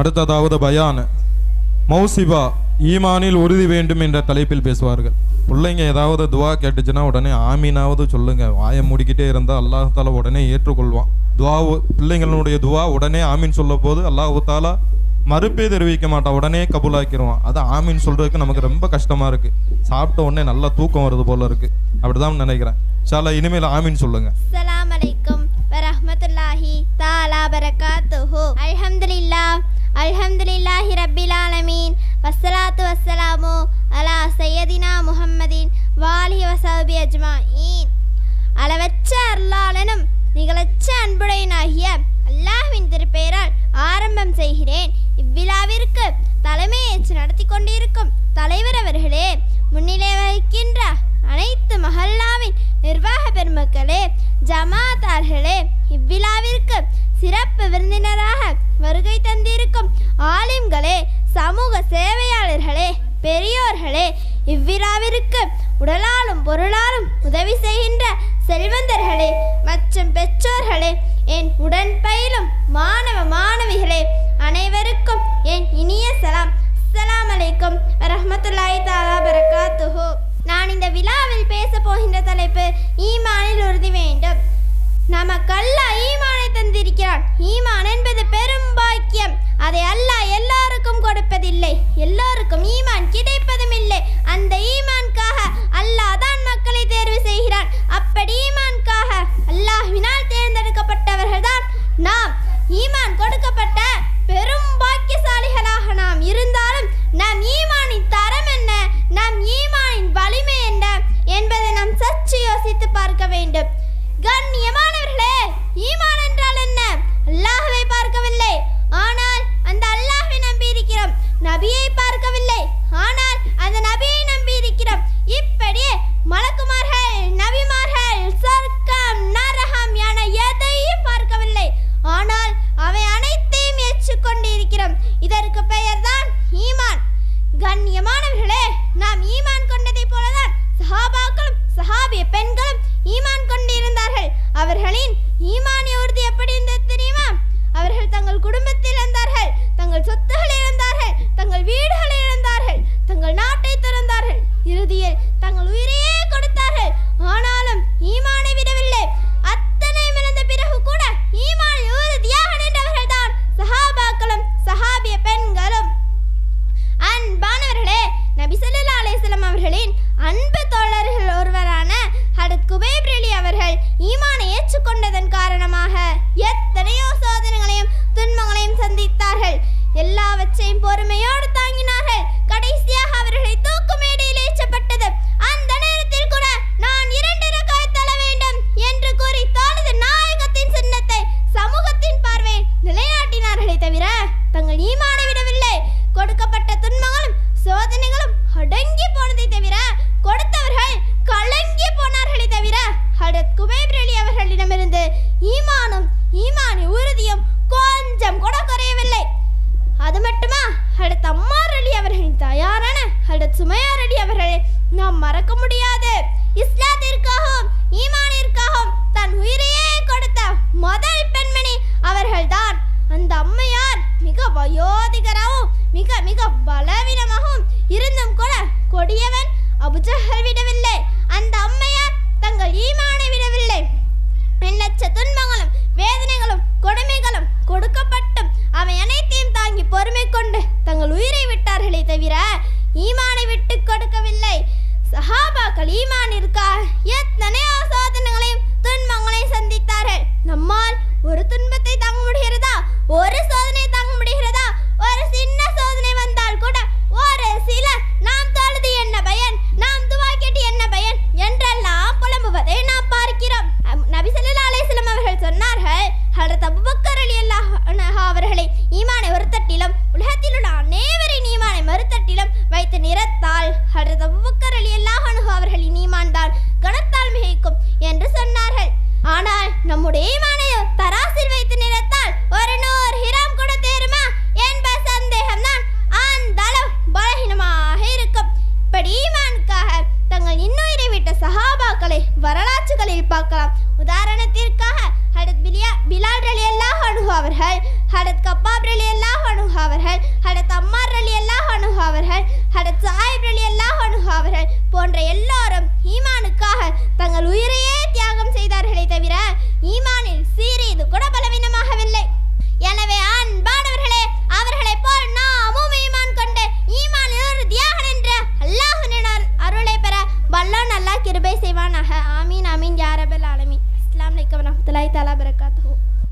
அடுத்ததாவது பயான். மௌசிபா ஈமானில் உறுதி வேண்டும் என்ற தலைப்பில் பேசுவார்கள். பிள்ளைங்க ஏதாவது துவா கேட்டுச்சுன்னா உடனே ஆமீனாவது சொல்லுங்க. வாயை மூடிக்கிட்டே இருந்தால் அல்லாஹால உடனே ஏற்றுக்கொள்வான். துவா பிள்ளைங்களுடைய துவா உடனே ஆமீன் சொல்ல போது அல்லாஹ் மறுப்பே தெரிவிக்க மாட்டான் உடனே கபூலாக்கிடுவான் அது ஆமீன் சொல்றதுக்கு நமக்கு ரொம்ப கஷ்டமா இருக்கு. சாப்பிட்ட உடனே நல்லா தூக்கம் வருது போல இருக்கு. அப்படிதான் நினைக்கிறேன். சாலா இனிமேல் ஆமீன் சொல்லுங்க. அல்ஹம்துலில்லாஹி ரப்பில் ஆலமீன். வஸ்ஸலாத்து வஸ்ஸலாமு அலா சையதினா முஹம்மதின் வாலி வசபி அஜ்மாயின். அளவற்ற அருளாளனும் நிகழச்ச அன்புடையனாகிய அல்லாஹ்வின் திருப்பெயரால் ஆரம்பம் செய்கிறேன். இவ்விழாவிற்கு சிறப்பு விருந்தினராக வருகை தந்திருக்கும் ஆலிம்களே சமூக சேவையாளர்களே பெரியோர்களே இவ்விழாவிற்கு உடலாலும் பொருளாலும் உதவி செய்கின்ற செல்வந்தர்களே மற்றும் பெற்றோர்களே என் உடன் பயிலும் மாணவ மாணவிகளே அனைவருக்கும் என் இனிய சலாம். அஸ்லாம் அலைக்கும் ரஹமத்துல்லாய் தாலா பரகாத்துஹோ. நான் இந்த விழாவில் பேச போகின்ற தலைப்பு ஈமானில் உறுதி வேண்டும். நமக்கல்ல ஈமானை தந்திருக்கிறான் ஈமான் என்பது பெரும் பாக்கியம். அதை அல்ல சுமையா ரெடி அவர்களை. நாம் மறக்க முடியாது. இஸ்லாம் ஈமான் இருக்கார் எத்தனையோ சோதனைகளையும் துன்பங்களையும் சந்தித்தார்கள். நம்மால் ஒரு துன்பத்தை தாங்க முடிகிறதா? ஒரு சோதனை தாங்க முடிகிறதா? ஒரு சின்ன சோதனை வந்தால் கூட ஒரு சில நாம் தொழுது என்ன பயன்? நாம் துவாக்கிட்டு என்ன பயன்? என்றெல்லாம் புலம்புவதை நாம் பார்க்கிறோம். நபிசல்லா அலேஸ்லம் அவர்கள் சொன்னார்கள் அடுத்த அபுபக்கர் அலி அல்லா